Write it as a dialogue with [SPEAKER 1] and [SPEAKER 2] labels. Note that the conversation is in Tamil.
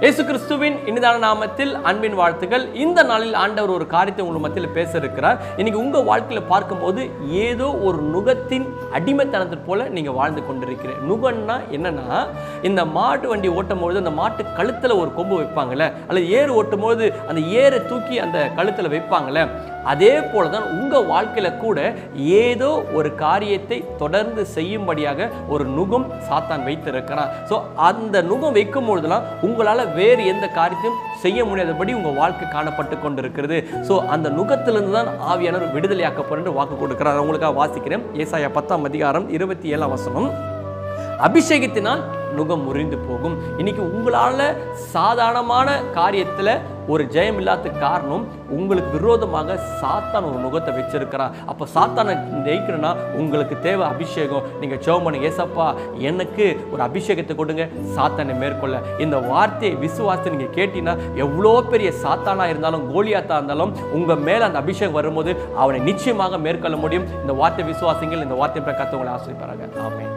[SPEAKER 1] இயேசு கிறிஸ்துவின் இனிதான நாமத்தில் அன்பின் வாழ்த்துக்கள். இந்த நாளில் ஆண்டவர் ஒரு காரியத்தை உங்கள் மத்தியில் பேச இருக்கிறார் இன்னைக்கு உங்கள் வாழ்க்கையில் பார்க்கும்போது ஏதோ ஒரு நுகத்தின் அடிமைத்தனத்தை போல நீங்கள் வாழ்ந்து கொண்டிருக்கிறேன் நுகன்னா என்னன்னா இந்த மாட்டு வண்டி ஓட்டும் பொழுது அந்த மாட்டு கழுத்தில் ஒரு கொம்பு வைப்பாங்கல்ல அல்லது ஏறு ஓட்டும் அந்த ஏரை தூக்கி அந்த கழுத்தில் வைப்பாங்கல்ல அதே போல தான் உங்கள் வாழ்க்கையில் கூட ஏதோ ஒரு காரியத்தை தொடர்ந்து செய்யும்படியாக ஒரு நுகம் சாத்தான் வைத்திருக்கிறான் ஸோ அந்த நுகம் வைக்கும் பொழுதுலாம் உங்களால் வேறு எந்த காரியத்தையும் செய்ய முடியாதபடி உங்கள் வாழ்க்கை காணப்பட்டு கொண்டிருக்கிறது. ஸோ அந்த நுகத்திலிருந்து தான் ஆவியானவர் விடுதலையாக்கப்படுன்னு வாக்கு கொடுக்கிறார். உங்களுக்காக வாசிக்கிறேன். ஏசாயா பத்தாம் அதிகாரம் இருபத்தி ஏழாம் வசனம். அபிஷேகத்தினால் நுகம் முறிந்து போகும். இன்னைக்கு உங்களால் சாதாரணமான காரியத்தில் ஒரு ஜெயம் இல்லாத காரணம் உங்களுக்கு விரோதமாக சாத்தான் ஒரு முகத்தை வச்சிருக்கிறான். அப்போ சாத்தானை ஜெயிக்கணும்னா உங்களுக்கு தேவை அபிஷேகம். நீங்கள் சோமனு ஏசப்பா எனக்கு ஒரு அபிஷேகத்தை கொடுங்க. சாத்தானை மேற்கொள்ள. இந்த வார்த்தையை விசுவாசத்தை நீங்கள் கேட்டீங்கன்னா எவ்வளோ பெரிய சாத்தானாக இருந்தாலும் கோலியாத்தா இருந்தாலும் உங்கள் மேலே அந்த அபிஷேகம் வரும்போது அவனை நிச்சயமாக மேற்கொள்ள முடியும். இந்த வார்த்தை விசுவாசிங்கள் இந்த வார்த்தை பிரகாரத்தை உங்களை ஆசிரியப்பாங்க ஆமென்.